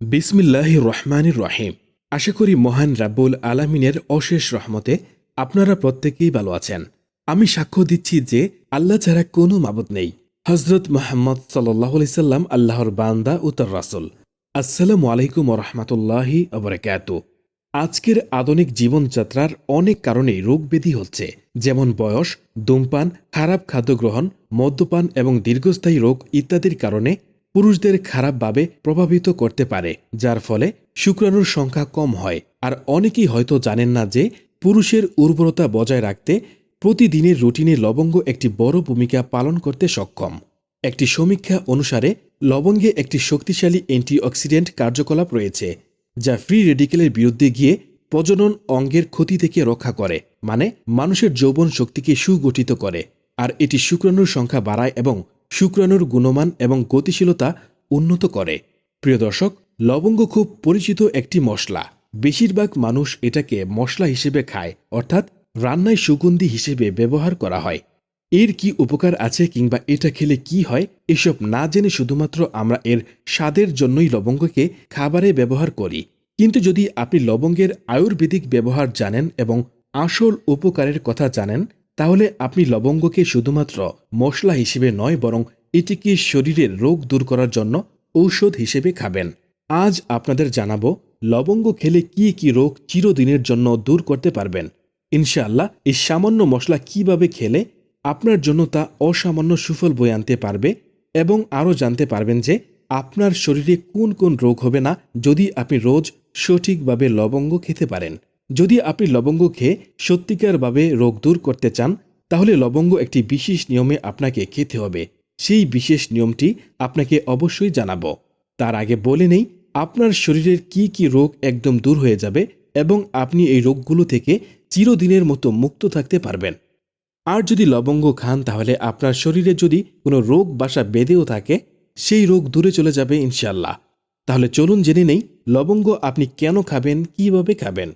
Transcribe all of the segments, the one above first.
বিসমিল্লাহ রহমানির রহিম। আশা করি মহান রাব্বুল আলামিনের অশেষ রহমতে আপনারা প্রত্যেকেই ভালো আছেন। আমি সাক্ষ্য দিচ্ছি যে আল্লাহ ছাড়া কোনো মাবুদ নেই। হজরত মোহাম্মদ সাল্লাহ সাল্লাম আল্লাহর বান্দা ও তার রাসুল। আসসালামু আলাইকুম রহমতুল্লাহি অবরাকাত আজকের আধুনিক জীবনযাত্রার অনেক কারণেই রোগ ব্যাধি হচ্ছে, যেমন বয়স, ধূমপান, খারাপ খাদ্য গ্রহণ, মদ্যপান এবং দীর্ঘস্থায়ী রোগ ইত্যাদির কারণে পুরুষদের খারাপভাবে প্রভাবিত করতে পারে, যার ফলে শুক্রাণুর সংখ্যা কম হয়। আর অনেকেই হয়তো জানেন না যে পুরুষের উর্বরতা বজায় রাখতে প্রতিদিনের রুটিনে লবঙ্গ একটি বড় ভূমিকা পালন করতে সক্ষম। একটি সমীক্ষা অনুসারে, লবঙ্গে একটি শক্তিশালী অ্যান্টিঅক্সিডেন্ট কার্যকলাপ রয়েছে, যা ফ্রি রেডিকেলের বিরুদ্ধে গিয়ে প্রজনন অঙ্গের ক্ষতি থেকে রক্ষা করে মানে মানুষের যৌবন শক্তিকে সুগঠিত করে। আর এটি শুক্রাণুর সংখ্যা বাড়ায় এবং শুক্রাণুর গুণমান এবং গতিশীলতা উন্নত করে। প্রিয় দর্শক, লবঙ্গ খুব পরিচিত একটি মশলা। বেশিরভাগ মানুষ এটাকে মশলা হিসেবে খায়, অর্থাৎ রান্নায় সুগন্ধি হিসেবে ব্যবহার করা হয়। এর কি উপকার আছে কিংবা এটা খেলে কি হয়, এসব না জেনে শুধুমাত্র আমরা এর স্বাদের জন্যই লবঙ্গকে খাবারে ব্যবহার করি। কিন্তু যদি আপনি লবঙ্গের আয়ুর্বেদিক ব্যবহার জানেন এবং আসল উপকারের কথা জানেন তাহলে আপনি লবঙ্গকে শুধুমাত্র মশলা হিসেবে নয়, বরং এটিকে শরীরের রোগ দূর করার জন্য ঔষধ হিসেবে খাবেন। আজ আপনাদের জানাব লবঙ্গ খেলে কি কি রোগ চিরদিনের জন্য দূর করতে পারবেন। ইনশাআল্লাহ এই সামান্য মশলা কীভাবে খেলে আপনার জন্য তা অসামান্য সুফল বয়ে আনতে পারবে এবং আরও জানতে পারবেন যে আপনার শরীরে কোন কোন রোগ হবে না যদি আপনি রোজ সঠিকভাবে লবঙ্গ খেতে পারেন। যদি আপনি লবঙ্গ খেয়ে সত্যিকারভাবে রোগ দূর করতে চান, তাহলে লবঙ্গ একটি বিশেষ নিয়মে আপনাকে খেতে হবে। সেই বিশেষ নিয়মটি আপনাকে অবশ্যই জানাব। তার আগে বলে নেই, আপনার শরীরের কি কি রোগ একদম দূর হয়ে যাবে এবং আপনি এই রোগগুলো থেকে চিরদিনের মতো মুক্ত থাকতে পারবেন। আর যদি লবঙ্গ খান, তাহলে আপনার শরীরে যদি কোনো রোগ বাসা বেঁধেও থাকে, সেই রোগ দূরে চলে যাবে ইনশাল্লাহ তাহলে চলুন জেনে নেই, লবঙ্গ আপনি কেন খাবেন, কীভাবে খাবেন?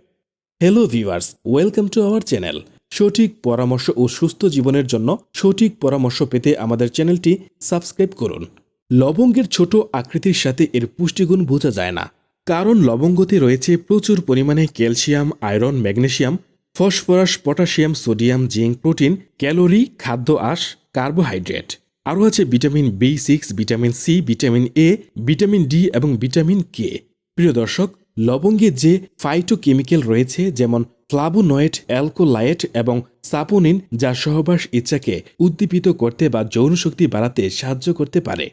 Hello viewers welcome to our channel সঠিক পরামর্শ ও সুস্থ জীবনের জন্য সঠিক পরামর্শ পেতে আমাদের চ্যানেলটি সাবস্ক্রাইব করুন। লবঙ্গের ছোট আকৃতির সাথে এর পুষ্টিগুণ বোঝা যায় না। কারণ লবঙ্গতে রয়েছে প্রচুর পরিমাণে calcium, iron, magnesium, phosphorus, potassium, sodium, zinc, protein, calorie, খাদ্য আঁশ, কার্বোহাইড্রেট। আরও আছে vitamin B six, vitamin C, vitamin A, vitamin D এবং ভিটামিন কে। প্রিয় দর্শক লবঙ্গে যে ফাইটোকেমিক্যাল রয়েছে, যেমন ফ্লাভোনয়েড অ্যালকোলায়েট এবং সাপোনিন যা সহবাস ইচ্ছাকে উদ্দীপিত করতে বা যৌনশক্তি বাড়াতে সাহায্য করতে পারে।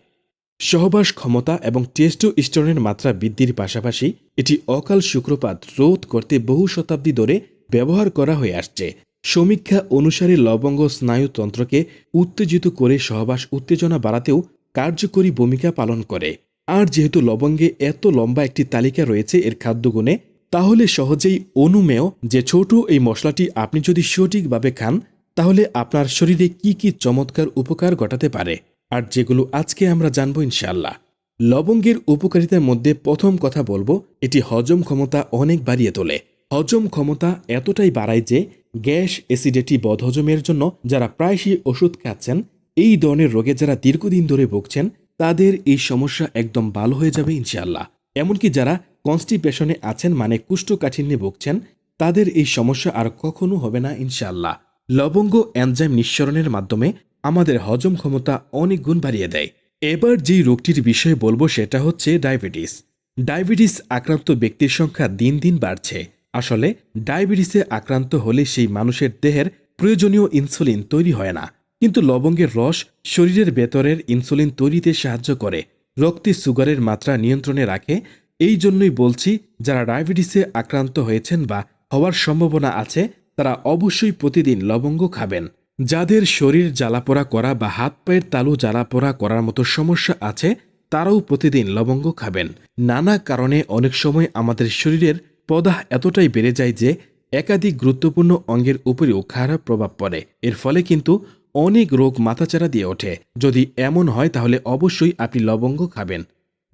সহবাস ক্ষমতা এবং টেস্টোস্টেরনের মাত্রা বৃদ্ধির পাশাপাশি এটি অকাল শুক্রপাত রোধ করতে বহু শতাব্দী ধরে ব্যবহার করা হয়ে আসছে। সমীক্ষা অনুসারে লবঙ্গ স্নায়ুতন্ত্রকে উত্তেজিত করে সহবাস উত্তেজনা বাড়াতেও কার্যকরী ভূমিকা পালন করে। আর যেহেতু লবঙ্গে এত লম্বা একটি তালিকা রয়েছে এর খাদ্যগুণে, তাহলে সহজেই অনুমেয় যে ছোট এই মশলাটি আপনি যদি সঠিকভাবে খান, তাহলে আপনার শরীরে কি কি চমৎকার উপকার ঘটাতে পারে। আর যেগুলো আজকে আমরা জানব ইনশাল্লাহ লবঙ্গের উপকারিতার মধ্যে প্রথম কথা বলব, এটি হজম ক্ষমতা অনেক বাড়িয়ে তোলে। হজম ক্ষমতা এতটাই বাড়ায় যে গ্যাস অ্যাসিডিটি বদহজমের জন্য যারা প্রায়শই ওষুধ খাচ্ছেন, এই ধরনের রোগে যারা দীর্ঘদিন ধরে ভুগছেন তাদের এই সমস্যা একদম ভালো হয়ে যাবে, ইনশাআল্লাহ। এমনকি যারা কনস্টিপেশনে আছেন মানে কুষ্ঠকাঠিন্যে ভুগছেন, তাদের এই সমস্যা আর কখনো হবে না, ইনশাআল্লাহ। লবঙ্গ এনজাইম নিঃসরণের মাধ্যমে আমাদের হজম ক্ষমতা অনেক গুণ বাড়িয়ে দেয়। এবার যেই রোগটির বিষয়ে বলব, সেটা হচ্ছে ডায়াবেটিস। ডায়াবেটিস আক্রান্ত ব্যক্তির সংখ্যা দিন দিন বাড়ছে। আসলে ডায়াবেটিসে আক্রান্ত হলে সেই মানুষের দেহের প্রয়োজনীয় ইনসুলিন তৈরি হয় না। কিন্তু লবঙ্গের রস শরীরের ভেতরের ইনসুলিন তৈরিতে সাহায্য করে। রক্তে সুগারের মাত্রা নিয়ন্ত্রণে রাখে। এই জন্যই বলছি, যারা ডায়াবেটিসে আক্রান্ত হয়েছেন বা হওয়ার সম্ভাবনা আছে, তারা অবশ্যই প্রতিদিন লবঙ্গ খাবেন। যাদের শরীর জ্বালাপোড়া করা বা হাত পায়ের তালু জ্বালাপোড়া করার মতো সমস্যা আছে, তারাও প্রতিদিন লবঙ্গ খাবেন। নানা কারণে অনেক সময় আমাদের শরীরের পদাহ এতটাই বেড়ে যায় যে, একাধিক গুরুত্বপূর্ণ অঙ্গের উপরেও খারাপ প্রভাব পড়ে। এর ফলে কিন্তু অনেক রোগ মাথাচাড়া দিয়ে ওঠে। যদি এমন হয়, তাহলে অবশ্যই আপনি লবঙ্গ খাবেন।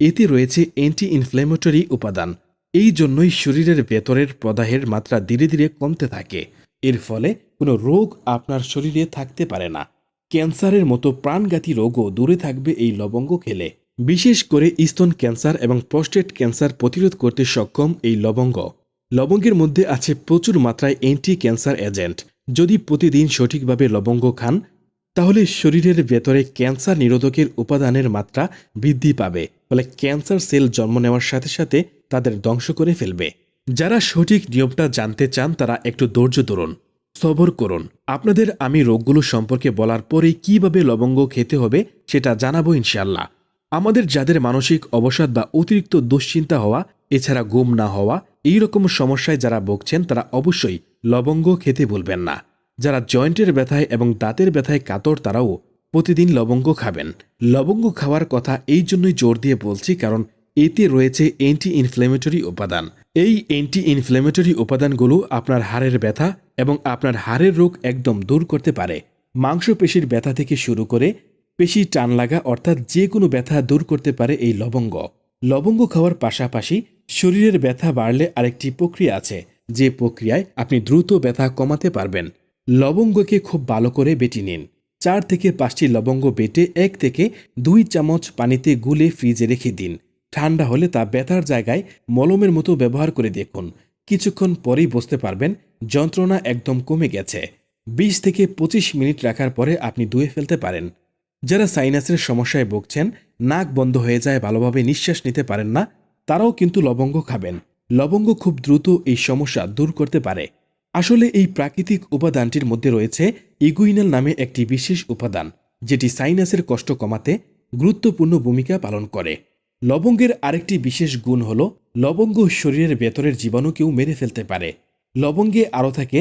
এতে রয়েছে অ্যান্টি ইনফ্ল্যামেটরি উপাদান। এই জন্যই শরীরের ভেতরের প্রদাহের মাত্রা ধীরে ধীরে কমতে থাকে। এর ফলে কোনো রোগ আপনার শরীরে থাকতে পারে না। ক্যান্সারের মতো প্রাণঘাতী রোগও দূরে থাকবে এই লবঙ্গ খেলে। বিশেষ করে স্তন ক্যান্সার এবং প্রস্টেট ক্যান্সার প্রতিরোধ করতে সক্ষম এই লবঙ্গ। লবঙ্গের মধ্যে আছে প্রচুর মাত্রায় অ্যান্টি ক্যান্সার এজেন্ট যদি প্রতিদিন সঠিকভাবে লবঙ্গ খান, তাহলে শরীরের ভেতরে ক্যান্সার নিরোধকের উপাদানের মাত্রা বৃদ্ধি পাবে। ফলে ক্যান্সার সেল জন্ম নেওয়ার সাথে সাথে তাদের ধ্বংস করে ফেলবে। যারা সঠিক নিয়মটা জানতে চান, তারা একটু ধৈর্য ধরুন, সবর করুন। আপনাদের আমি রোগগুলো সম্পর্কে বলার পরে কীভাবে লবঙ্গ খেতে হবে, সেটা জানাব ইনশাল্লাহ আমাদের যাদের মানসিক অবসাদ বা অতিরিক্ত দুশ্চিন্তা হওয়া, এছাড়া গুম না হওয়া এই রকম সমস্যায় যারা ভুগছেন, তারা অবশ্যই লবঙ্গ খেতে বলবেন না। যারা জয়েন্টের ব্যথায় এবং দাঁতের ব্যথায় কাতর, তারাও প্রতিদিন লবঙ্গ খাবেন। লবঙ্গ খাওয়ার কথা এই জন্যই জোর দিয়ে বলছি, কারণ এতে রয়েছে অ্যান্টি ইনফ্ল্যামেটরি উপাদান। এই অ্যান্টি ইনফ্ল্যামেটরি উপাদানগুলো আপনার হাড়ের ব্যথা এবং আপনার হাড়ের রোগ একদম দূর করতে পারে। মাংসপেশির ব্যথা থেকে শুরু করে পেশি টান লাগা, অর্থাৎ যে কোনো ব্যথা দূর করতে পারে এই লবঙ্গ। লবঙ্গ খাওয়ার পাশাপাশি শরীরের ব্যথা বাড়লে আরেকটি প্রক্রিয়া আছে, যে প্রক্রিয়ায় আপনি দ্রুত ব্যথা কমাতে পারবেন। লবঙ্গকে খুব ভালো করে বেটে নিন। চার থেকে পাঁচটি লবঙ্গ বেটে এক থেকে দুই চামচ পানিতে গুলে ফ্রিজে রেখে দিন। ঠান্ডা হলে তা ব্যথার জায়গায় মলমের মতো ব্যবহার করে দেখুন। কিছুক্ষণ পরেই বুঝতে পারবেন যন্ত্রণা একদম কমে গেছে। বিশ থেকে পঁচিশ মিনিট রাখার পরে আপনি ধুয়ে ফেলতে পারেন। যারা সাইনাসের সমস্যায় ভুগছেন, নাক বন্ধ হয়ে যায় ভালোভাবে নিঃশ্বাস নিতে পারেন না তারাও কিন্তু লবঙ্গ খাবেন। লবঙ্গ খুব দ্রুত এই সমস্যা দূর করতে পারে। আসলে এই প্রাকৃতিক উপাদানটির মধ্যে রয়েছে ইগুইনাল নামে একটি বিশেষ উপাদান, যেটি সাইনাসের কষ্ট কমাতে গুরুত্বপূর্ণ ভূমিকা পালন করে। লবঙ্গের আরেকটি বিশেষ গুণ হল, লবঙ্গ শরীরের ভেতরের জীবাণুকেও মেরে ফেলতে পারে। লবঙ্গে আরও থাকে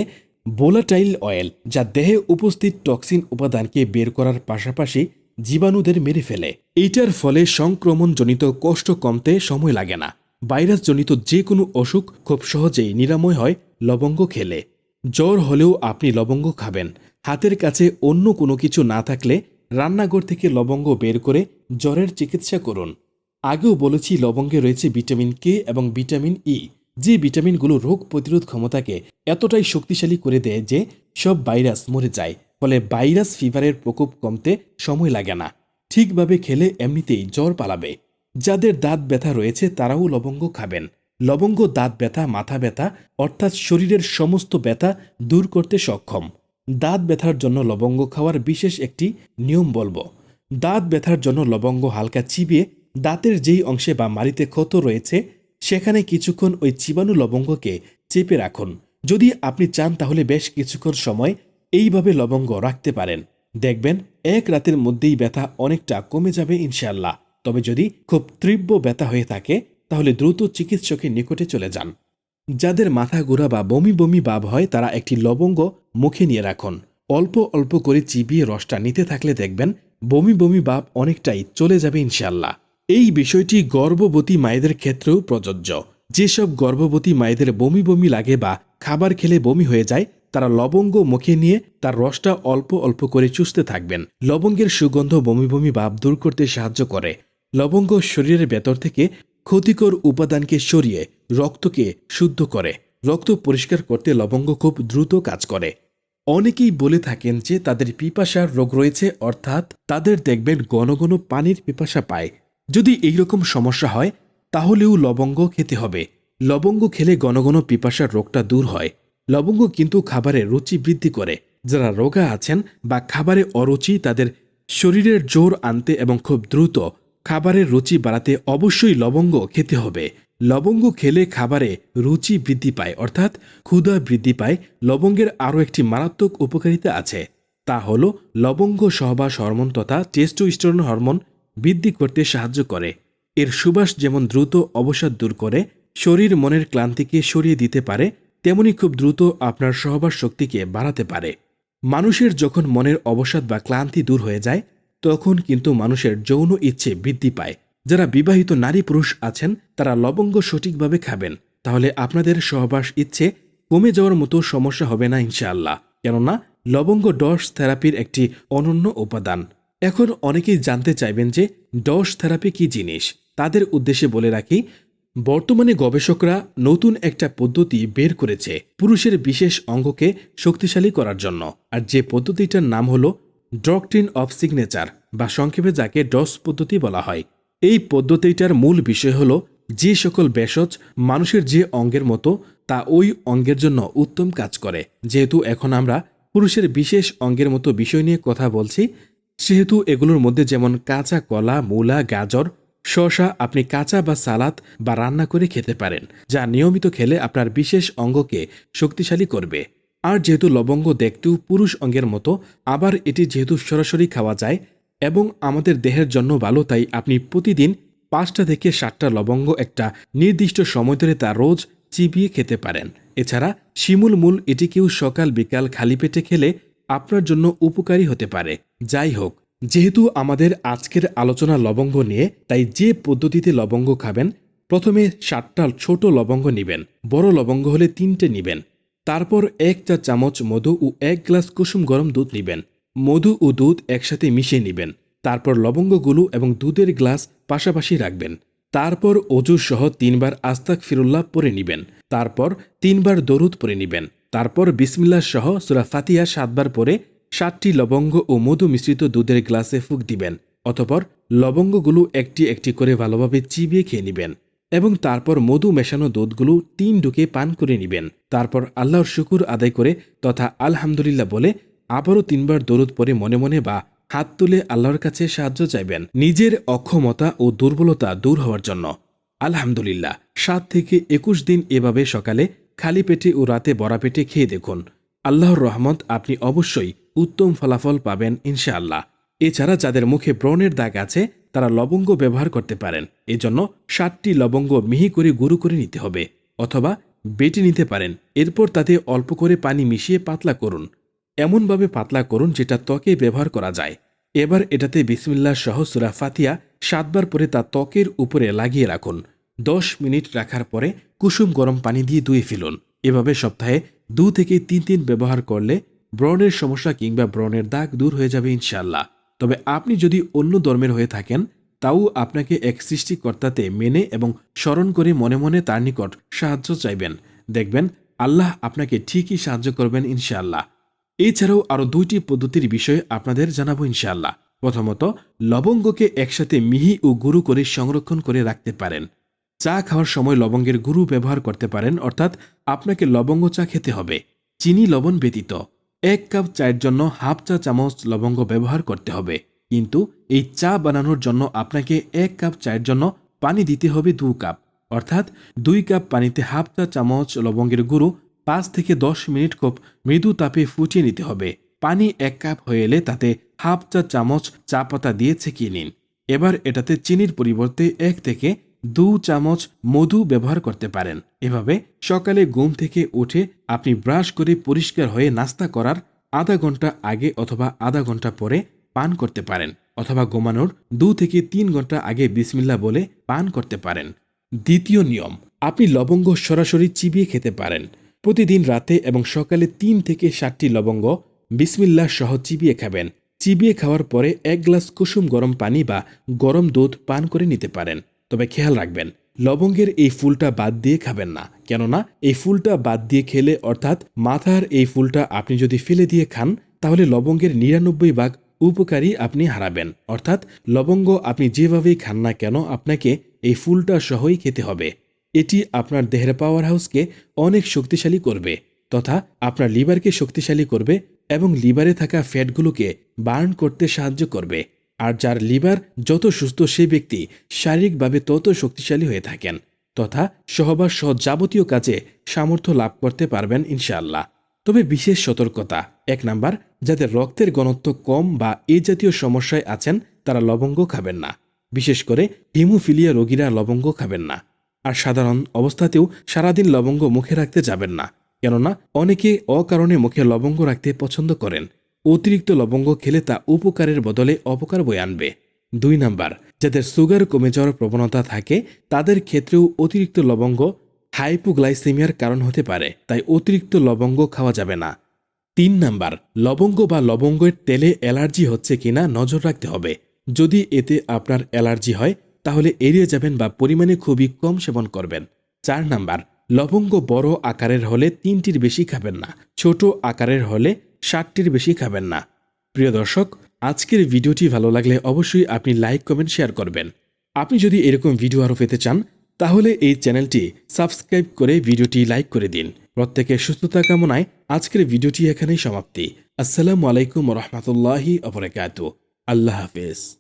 বোলাটাইল অয়েল, যা দেহে উপস্থিত টক্সিন উপাদানকে বের করার পাশাপাশি জীবাণুদের মেরে ফেলে। এইটার ফলে সংক্রমণজনিত কষ্ট কমতে সময় লাগে না। ভাইরাসজনিত যে কোনো অসুখ খুব সহজেই নিরাময় হয় লবঙ্গ খেলে। জ্বর হলেও আপনি লবঙ্গ খাবেন। হাতের কাছে অন্য কোনো কিছু না থাকলে রান্নাঘর থেকে লবঙ্গ বের করে জ্বরের চিকিৎসা করুন। আগেও বলেছি লবঙ্গে রয়েছে ভিটামিন কে এবং ভিটামিন ই। যে ভিটামিনগুলো রোগ প্রতিরোধ ক্ষমতাকে এতটাই শক্তিশালী করে দেয় যে সব ভাইরাস মরে যায়। ফলে ভাইরাস ফিভারের প্রকোপ কমতে সময় লাগে না। ঠিকভাবে খেলে এমনিতেই জ্বর পালাবে। যাদের দাঁত ব্যথা রয়েছে তারাও লবঙ্গ খাবেন। লবঙ্গ, দাঁত ব্যথা, মাথা ব্যথা অর্থাৎ শরীরের সমস্ত ব্যথা দূর করতে সক্ষম। দাঁত ব্যথার জন্য লবঙ্গ খাওয়ার বিশেষ একটি নিয়ম বলব। দাঁত ব্যথার জন্য লবঙ্গ হালকা চিবিয়ে দাঁতের যেই অংশে বা মাড়িতে ক্ষত রয়েছে, সেখানে কিছুক্ষণ ওই চিবাণু লবঙ্গকে চেপে রাখুন। যদি আপনি চান তাহলে বেশ কিছুক্ষণ সময় এইভাবে লবঙ্গ রাখতে পারেন। দেখবেন, এক রাতের মধ্যেই ব্যথা অনেকটা কমে যাবে ইনশাল্লাহ তবে যদি খুব তীব্র ব্যথা হয়ে থাকে, তাহলে দ্রুত চিকিৎসকের নিকটে চলে যান। যাদের মাথা ঘোরা বা বমি বমি ভাব হয়, তারা একটি লবঙ্গ মুখে নিয়ে রাখুন। অল্প অল্প করে চিবিয়ে রসটা নিতে থাকলে দেখবেন, বমি বমি ভাব অনেকটাই চলে যাবে ইনশাল্লাহ এই বিষয়টি গর্ভবতী মায়েদের ক্ষেত্রেও প্রযোজ্য। যেসব গর্ভবতী মায়েদের বমি বমি লাগে বা খাবার খেলে বমি হয়ে যায় তারা লবঙ্গ মুখে নিয়ে তার রসটা অল্প অল্প করে চুষতে থাকবেন। লবঙ্গের সুগন্ধ বমি বমি ভাব দূর করতে সাহায্য করে। লবঙ্গ শরীরের ভেতর থেকে ক্ষতিকর উপাদানকে সরিয়ে রক্তকে শুদ্ধ করে। রক্ত পরিষ্কার করতে লবঙ্গ খুব দ্রুত কাজ করে। অনেকেই বলে থাকেন যে তাদের পিপাসার রোগ রয়েছে, অর্থাৎ তাদের দেখবেন ঘন ঘন পানির পিপাসা পায়। যদি এইরকম সমস্যা হয়, তাহলেও লবঙ্গ খেতে হবে। লবঙ্গ খেলে ঘন ঘন পিপাসার রোগটা দূর হয়। লবঙ্গ কিন্তু খাবারে রুচি বৃদ্ধি করে। যারা রোগা আছেন বা খাবারে অরুচি তাদের শরীরের জোর আনতে এবং খুব দ্রুত খাবারের রুচি বাড়াতে অবশ্যই লবঙ্গ খেতে হবে। লবঙ্গ খেলে খাবারে রুচি বৃদ্ধি পায়, অর্থাৎ ক্ষুধা বৃদ্ধি পায়। লবঙ্গের আরও একটি মারাত্মক উপকারিতা আছে, তা হল লবঙ্গ সহবাস হরমোন তথা টেস্টোস্টেরন হরমোন বৃদ্ধি করতে সাহায্য করে। এর সুবাস যেমন দ্রুত অবসাদ দূর করে, শরীর মনের ক্লান্তিকে সরিয়ে দিতে পারে তেমনি খুব দ্রুত আপনার সহবাস শক্তিকে বাড়াতে পারে। মানুষের যখন মনের অবসাদ বা ক্লান্তি দূর হয়ে যায়, তখন কিন্তু মানুষের যৌন ইচ্ছে বৃদ্ধি পায়। যারা বিবাহিত নারী পুরুষ আছেন, তারা লবঙ্গ সঠিকভাবে খাবেন। তাহলে আপনাদের সহবাস ইচ্ছে কমে যাওয়ার মতো সমস্যা হবে না, ইনশাআল্লাহ। কেননা, লবঙ্গ ডস থেরাপির একটি অনন্য উপাদান। এখন অনেকেই জানতে চাইবেন যে ডস থেরাপি কি জিনিস? তাদের উদ্দেশ্যে বলে রাখি বর্তমানে গবেষকরা নতুন একটা পদ্ধতি বের করেছে পুরুষের বিশেষ অঙ্গকে শক্তিশালী করার জন্য। আর যে পদ্ধতিটার নাম হলো ডক্ট্রিন অফ সিগনেচার বা সংক্ষেপে যাকে ডস পদ্ধতি বলা হয়। এই পদ্ধতিটার মূল বিষয় হল যে সকল ভেষজ মানুষের যে অঙ্গের মতো, তা ওই অঙ্গের জন্য উত্তম কাজ করে। যেহেতু এখন আমরা পুরুষের বিশেষ অঙ্গের মতো বিষয় নিয়ে কথা বলছি, সেহেতু এগুলোর মধ্যে যেমন কাঁচা কলা, মূলা, গাজর শসা আপনি কাঁচা বা সালাদ বা রান্না করে খেতে পারেন, যা নিয়মিত খেলে আপনার বিশেষ অঙ্গকে শক্তিশালী করবে। আর যেহেতু লবঙ্গ দেখতেও পুরুষ অঙ্গের মতো, আবার এটি যেহেতু সরাসরি খাওয়া যায় এবং আমাদের দেহের জন্য ভালো, তাই আপনি প্রতিদিন পাঁচটা থেকে সাতটা লবঙ্গ একটা নির্দিষ্ট সময় ধরে তা রোজ চিবিয়ে খেতে পারেন। এছাড়া শিমুল মূল এটিকেও সকাল বিকাল খালি পেটে খেলে আপনার জন্য উপকারী হতে পারে। যাই হোক যেহেতু আমাদের আজকের আলোচনা লবঙ্গ নিয়ে, তাই যে পদ্ধতিতে লবঙ্গ খাবেন, প্রথমে সাতটা ছোট লবঙ্গ নেবেন, বড় লবঙ্গ হলে তিনটে নেবেন। তারপর এক চা চামচ মধু ও এক গ্লাস কুসুম গরম দুধ নেবেন। মধু ও দুধ একসাথে মিশিয়ে নেবেন। তারপর লবঙ্গগুলো এবং দুধের গ্লাস পাশাপাশি রাখবেন। তারপর অজু সহ তিনবার আস্তাক ফিরুল্লাহ পরে নিবেন। তারপর তিনবার দরুদ পরে নিবেন। তারপর বিসমিল্লাহ সহ সুরা ফাতিয়া সাতবার পরে সাতটি লবঙ্গ ও মধু মিশ্রিত দুধের গ্লাসে ফুক দিবেন, অতপর লবঙ্গগুলো একটি একটি করে ভালোভাবে চিবিয়ে খেয়ে নিবেন এবং তারপর মধু মেশানো দুধগুলো তিন ঢুকে পান করে নিবেন। তারপর আল্লাহর শুকুর আদায় করে তথা আলহামদুলিল্লাহ বলে আবারও তিনবার দরুদ পরে মনে মনে বা হাত তুলে আল্লাহর কাছে সাহায্য চাইবেন নিজের অক্ষমতা ও দুর্বলতা দূর হওয়ার জন্য। আলহামদুলিল্লাহ, সাত থেকে একুশ দিন এভাবে সকালে খালি পেটে ও রাতে বড়া পেটে খেয়ে দেখুন। আল্লাহর রহমত আপনি অবশ্যই উত্তম ফলাফল পাবেন, ইনশাআল্লাহ। এছাড়া যাদের মুখে ব্রণের দাগ আছে, তারা লবঙ্গ ব্যবহার করতে পারেন। এজন্য ষাটটি লবঙ্গ মিহি করে গুঁড়ো করে নিতে হবে অথবা বেটে নিতে পারেন। এরপর তাতে অল্প করে পানি মিশিয়ে পাতলা করুন। এমনভাবে পাতলা করুন যেটা ত্বকে ব্যবহার করা যায়। এবার এটাতে বিসমিল্লাহ সহ সুরা ফাতিয়া সাতবার পরে তা ত্বকের উপরে লাগিয়ে রাখুন। দশ মিনিট রাখার পরে কুসুম গরম পানি দিয়ে ধুয়ে ফেলুন। এভাবে সপ্তাহে দু থেকে তিন দিন ব্যবহার করলে ব্রণের সমস্যা কিংবা ব্রণের দাগ দূর হয়ে যাবে ইনশাল্লাহ তবে আপনি যদি অন্য ধর্মের হয়ে থাকেন, তাও আপনাকে এক সৃষ্টিকর্তাতে মেনে এবং স্মরণ করে মনে মনে তার নিকট সাহায্য চাইবেন। দেখবেন, আল্লাহ আপনাকে ঠিকই সাহায্য করবেন ইনশাআল্লাহ। এছাড়াও আরও দুইটি পদ্ধতির বিষয়ে আপনাদের জানাব ইনশাআল্লাহ। প্রথমত, লবঙ্গকে একসাথে মিহি ও গুরু করে সংরক্ষণ করে রাখতে পারেন। চা খাওয়ার সময় লবঙ্গের গুরু ব্যবহার করতে পারেন, অর্থাৎ আপনাকে লবঙ্গ চা খেতে হবে। চিনি লবণ ব্যতীত। এক কাপ চায়ের জন্য হাফ চা চামচ লবঙ্গ ব্যবহার করতে হবে। কিন্তু এই চা বানানোর জন্য আপনাকে এক কাপ চায়ের জন্য পানি দিতে হবে দু কাপ। অর্থাৎ দুই কাপ পানিতে হাফ চা চামচ লবঙ্গের গুঁড়ো পাঁচ থেকে দশ মিনিট খুব মৃদু তাপে ফুটিয়ে নিতে হবে। পানি এক কাপ হয়ে এলে তাতে হাফ চা চামচ চা পাতা দিয়ে ছেঁকিয়ে নিন। এবার এটাতে চিনির পরিবর্তে এক থেকে দু চামচ মধু ব্যবহার করতে পারেন। এভাবে সকালে ঘুম থেকে উঠে আপনি ব্রাশ করে পরিষ্কার হয়ে নাস্তা করার আধা ঘণ্টা আগে অথবা আধা ঘণ্টা পরে পান করতে পারেন অথবা ঘুমানোর দু থেকে তিন ঘণ্টা আগে বিসমিল্লা বলে পান করতে পারেন। দ্বিতীয় নিয়ম, আপনি লবঙ্গ সরাসরি চিবিয়ে খেতে পারেন। প্রতিদিন রাতে এবং সকালে তিন থেকে সাতটি লবঙ্গ বিসমিল্লা সহ চিবিয়ে খাবেন। চিবিয়ে খাওয়ার পরে এক গ্লাস কুসুম গরম পানি বা গরম দুধ পান করে নিতে পারেন। তবে খেয়াল রাখবেন, লবঙ্গের এই ফুলটা বাদ দিয়ে খাবেন না। কেননা, এই ফুলটা বাদ দিয়ে খেলে অর্থাৎ মাথার এই ফুলটা আপনি যদি ফেলে দিয়ে খান, তাহলে লবঙ্গের নিরানব্বই ভাগ উপকারী আপনি হারাবেন। অর্থাৎ লবঙ্গ আপনি যেভাবেই খান না কেন, আপনাকে এই ফুলটা সহই খেতে হবে। এটি আপনার দেহের পাওয়ার হাউসকে অনেক শক্তিশালী করবে, তথা আপনার লিভারকে শক্তিশালী করবে এবং লিভারে থাকা ফ্যাটগুলোকে বার্ন করতে সাহায্য করবে। আর যার লিভার যত সুস্থ সে ব্যক্তি শারীরিকভাবে তত শক্তিশালী হয়ে থাকেন, তথা সহবাস সহ যাবতীয় কাজে সামর্থ্য লাভ করতে পারবেন ইনশাআল্লাহ। তবে বিশেষ সতর্কতা, এক নাম্বার, যাদের রক্তের ঘনত্ব কম বা এ জাতীয় সমস্যায় আছেন, তারা লবঙ্গ খাবেন না। বিশেষ করে হিমোফিলিয়া রোগীরা লবঙ্গ খাবেন না। আর সাধারণ অবস্থাতেও সারাদিন লবঙ্গ মুখে রাখতে যাবেন না। কেননা, অনেকে অকারণে মুখে লবঙ্গ রাখতে পছন্দ করেন। অতিরিক্ত লবঙ্গ খেলে তা উপকারের বদলে অপকার বয়ে আনবে। দুই নাম্বার, যাদের সুগার কমে যাওয়ার প্রবণতা থাকে, তাদের ক্ষেত্রেও অতিরিক্ত লবঙ্গ হাইপোগ্লাইসেমিয়ার কারণ হতে পারে, তাই অতিরিক্ত লবঙ্গ খাওয়া যাবে না। তিন নাম্বার, লবঙ্গ বা লবঙ্গের তেলে অ্যালার্জি হচ্ছে কিনা নজর রাখতে হবে। যদি এতে আপনার অ্যালার্জি হয়, তাহলে এড়িয়ে যাবেন বা পরিমাণে খুবই কম সেবন করবেন। চার নাম্বার, লবঙ্গ বড় আকারের হলে তিনটির বেশি খাবেন না, ছোট আকারের হলে ষাটটির বেশি খাবেন না। প্রিয় দর্শক, আজকের ভিডিওটি ভালো লাগলে অবশ্যই আপনি লাইক, কমেন্ট, শেয়ার করবেন। আপনি যদি এরকম ভিডিও আরও পেতে চান, তাহলে এই চ্যানেলটি সাবস্ক্রাইব করে ভিডিওটি লাইক করে দিন। প্রত্যেকে সুস্থতা কামনায় আজকের ভিডিওটি এখানেই সমাপ্তি। আসসালামু আলাইকুম রহমতুল্লাহি অবরাকাত আল্লাহ হাফেজ।